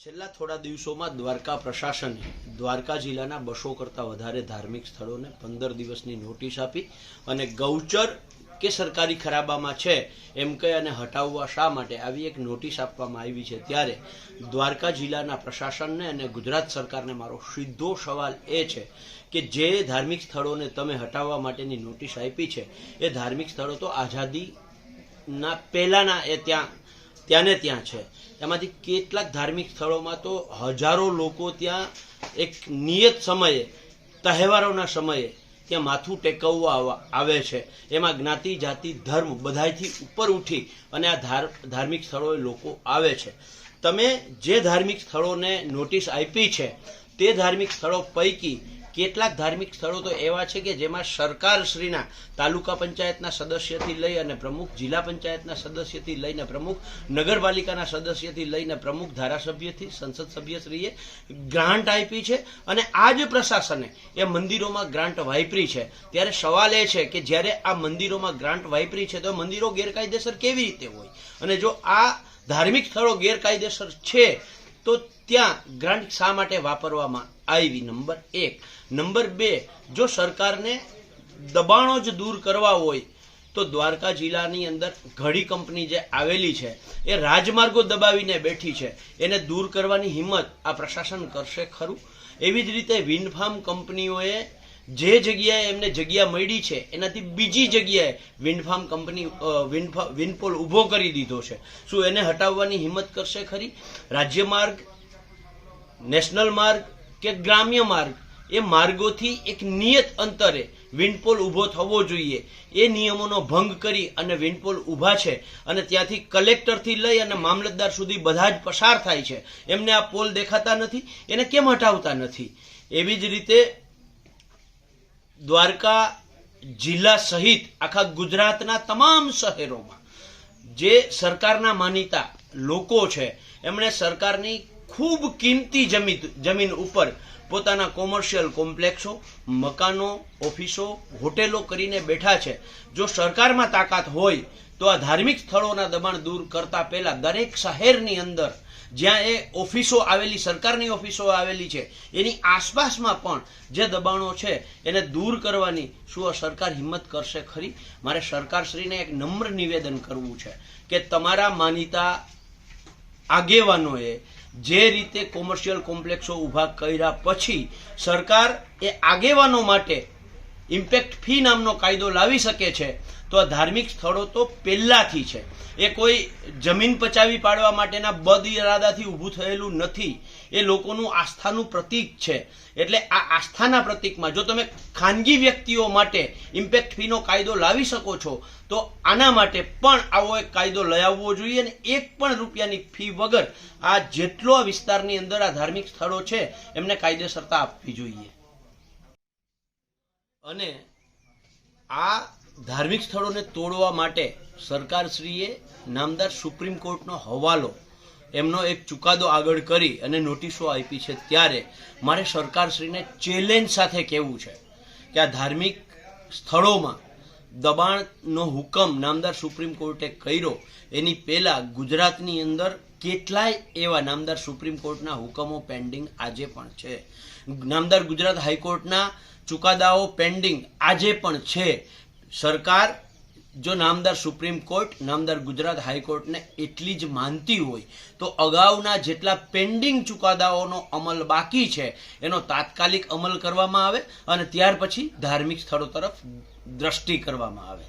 છેલ્લા થોડા દિવસોમાં દ્વારકા પ્રશાસને દ્વારકા જિલ્લાના બસો કરતાં વધારે ધાર્મિક સ્થળોને પંદર દિવસની નોટિસ આપી અને ગૌચર કે સરકારી ખરાબામાં છે એમ કહી અને હટાવવા શા માટે આવી એક નોટિસ આપવામાં આવી છે ત્યારે દ્વારકા જિલ્લાના પ્રશાસનને અને ગુજરાત સરકારને મારો સીધો સવાલ એ છે કે જે ધાર્મિક સ્થળોને તમે હટાવવા માટેની નોટિસ આપી છે એ ધાર્મિક સ્થળો તો આઝાદીના પહેલાના એ ત્યાં ત્યાંને ત્યાં છે. એમાંથી કેટલાક ધાર્મિક સ્થળોમાં તો હજારો લોકો ત્યાં એક નિયત સમયે, તહેવારોના સમયે ત્યાં માથું ટેકવવા આવા- છે. એમાં જ્ઞાતિ, જાતિ, ધર્મ બધાયથી ઉપર ઉઠી અને આ ધાર- ધાર્મિક સ્થળોએ લોકો આવે છે. તમે જે ધાર્મિક સ્થળોને નોટિસ આપી છે, તે ધાર્મિક સ્થળો પૈકી કેટલાક ધાર્મિક સ્થળો તો એવા છે કે જેમાં સરકારશ્રીના તાલુકા પંચાયતના સદસ્યથી લઈ અને પ્રમુખ, જિલ્લા પંચાયતના સદસ્યથી લઈને પ્રમુખ, નગરપાલિકાના સદસ્યથી લઈને પ્રમુખ, ધારાસભ્યથી, સંસદ સભ્યશ્રીએ ગ્રાન્ટ આપી છે અને આ જ પ્રશાસને એ મંદિરોમાં ગ્રાન્ટ વાપરી છે. ત્યારે સવાલ એ છે કે જ્યારે આ મંદિરોમાં ગ્રાન્ટ વાપરી છે તો મંદિરો ગેરકાયદેસર કેવી રીતે હોય? અને જો આ ધાર્મિક સ્થળો ગેરકાયદેસર છે તો ત્યાં ગ્રાન્ટ શા માટે વાપરવામાં આવી? નંબર એક. નંબર બે, જો સરકારને દબાણો જ દૂર કરવા હોય, તો દ્વારકા જિલ્લાની અંદર ઘડી કંપની જે આવેલી છે, એ રાજમાર્ગો દબાવીને બેઠી છે. એને દૂર કરવાની હિંમત આ પ્રશાસન કરશે ખરું? એવી જ રીતે વિન્ડ કંપનીઓએ જે જગ્યાએ એમને જગ્યા મળી છે, એનાથી બીજી જગ્યાએ wind farm company wind pole ઊભો કરી દીધો છે. શું એને હટાવવાની હિંમત કરશે ખરી? રાજ્ય માર્ગ નેશનલ માર્ગ કે ગ્રામ્ય માર્ગ? એ માર્ગોથી એક નિયત અંતરે વિન્ડપોલ ઊભો થવો જોઈએ. એ નિયમોનો ભંગ કરી અને વિન્ડપોલ ઊભા છે અને ત્યાંથી કલેક્ટરથી લઈ અને મામલતદાર સુધી બધા જ પસાર થાય છે. એમને આ પોલ દેખાતા નથી, એને કેમ હટાવતા નથી? એવી જ રીતે દ્વારકા જિલ્લા સહિત આખા ગુજરાતના તમામ શહેરોમાં જે સરકારના માનીતા લોકો છે, એમણે સરકારની ખૂબ કિંમતી જમીન જમીન ઉપર પોતાના કોમર્શિયલ કોમ્પ્લેક્સો, મકાનો, ઓફિસો, હોટેલો કરીને બેઠા છે. જો સરકારમાં તાકાત હોય, તો આ ધાર્મિક સ્થળોના દબાણ દૂર કરતા પહેલા દરેક શહેરની અંદર જ્યાં એ ઓફિસો આવેલી, સરકારની ઓફિસો આવેલી છે, એની આસપાસમાં પણ જે દબાણો છે, એને દૂર કરવાની શું સરકાર હિંમત કરશે ખરી? મારે સરકારશ્રીને એક નમ્ર નિવેદન કરવું છે કે તમારા માનીતા આગેવાનોએ જે રીતે કોમર્શિયલ કોમ્પ્લેક્સો ઊભા કર્યા પછી સરકાર એ આગેવાનો માટે ઇમ્પેક્ટ ફી નામનો કાયદો લાવી શકે છે, તો આ ધાર્મિક સ્થળો તો પહેલાથી છે. એ કોઈ જમીન પચાવી પાડવા માટેના બદ ઇરાદાથી ઊભું થયેલું નથી. એ લોકોનું આસ્થાનું પ્રતીક છે. એટલે આ આસ્થાના પ્રતીકમાં જો તમે ખાનગી વ્યક્તિઓ માટે ઇમ્પેક્ટ ફીનો કાયદો લાવી શકો છો, તો આના માટે પણ આવો એક કાયદો લઈ આવવો જોઈએ અને એક પણ રૂપિયાની ફી વગર આ જેટલો વિસ્તારની અંદર આ ધાર્મિક સ્થળો છે, એમને કાયદેસરતા આપવી જોઈએ. અને આ ધાર્મિક સ્થળોને તોડવા માટે સરકારશ્રીએ નામદાર સુપ્રીમ કોર્ટનો હવાલો, એમનો એક ચુકાદો આગળ કરી અને નોટિસો આપી છે ત્યારે મારે સરકારશ્રીને ચેલેન્જ સાથે કહેવું છે કે આ ધાર્મિક સ્થળોમાં દબાણનો હુકમ નામદાર સુપ્રીમ કોર્ટે કર્યો. એની પહેલાં ગુજરાતની અંદર કેટલાય એવા નામદાર સુપ્રીમ કોર્ટના હુકમો પેન્ડિંગ આજે પણ છે. નામદાર ગુજરાત હાઈકોર્ટના ચુકાદાઓ પેન્ડિંગ આજે પણ છે. સરકાર, જો નામદાર સુપ્રીમ કોર્ટ, નામદાર ગુજરાત હાઈકોર્ટને એટલી જ માનતી હોય, તો અગાઉના જેટલા પેન્ડિંગ ચુકાદાઓનો અમલ બાકી છે, એનો તાત્કાલિક અમલ કરવામાં આવે અને ત્યાર પછી ધાર્મિક સ્થળો તરફ દ્રષ્ટિ કરવામાં આવે.